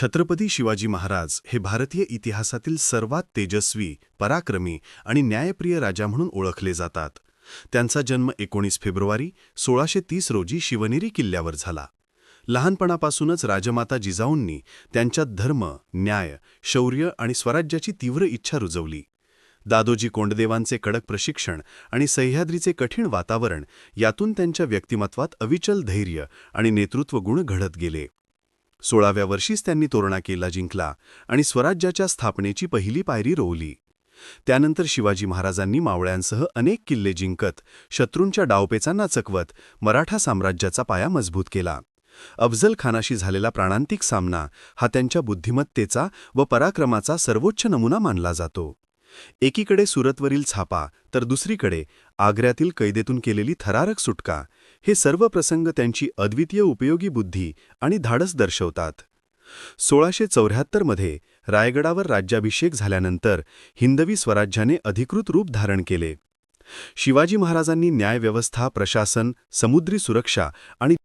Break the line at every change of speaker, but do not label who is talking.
छत्रपती शिवाजी महाराज हे भारतीय इतिहासातील सर्वात तेजस्वी पराक्रमी आणि न्यायप्रिय राजा म्हणून ओळखले जातात. त्यांचा जन्म एकोणीस फेब्रुवारी सोळाशे तीस रोजी शिवनेरी किल्ल्यावर झाला. लहानपणापासूनच राजमाता जिजाऊंनी त्यांच्यात धर्म न्याय शौर्य आणि स्वराज्याची तीव्र इच्छा रुजवली. दादोजी कोंडदेवांचे कडक प्रशिक्षण आणि सह्याद्रीचे कठीण वातावरण यातून त्यांच्या व्यक्तिमत्वात अविचल धैर्य आणि नेतृत्व गुण घडत गेले. सोळाव्या वर्षीच त्यांनी तोरणा किल्ला जिंकला आणि स्वराज्याच्या स्थापनेची पहिली पायरी रोवली. त्यानंतर शिवाजी महाराजांनी मावळ्यांसह अनेक किल्ले जिंकत शत्रूंच्या डावपेचांना चकवत मराठा साम्राज्याचा पाया मजबूत केला. अफजल खानाशी झालेला प्राणांतिक सामना हा त्यांच्या बुद्धिमत्तेचा व पराक्रमाचा सर्वोच्च नमुना मानला जातो. एकीकडे सुरतवरील छापा तर दुसरीकडे आग्र्यातील कैदेतून केलेली थरारक सुटका. हे सर्व प्रसंग त्यांची अद्वितीय उपयोगी बुद्धी आणि धाडस दर्शवतात. सोळाशे चौऱ्याहत्तरमध्ये रायगडावर राज्याभिषेक झाल्यानंतर हिंदवी स्वराज्याने अधिकृत रूप धारण केले. शिवाजी महाराजांनी न्यायव्यवस्था प्रशासन समुद्री सुरक्षा आणि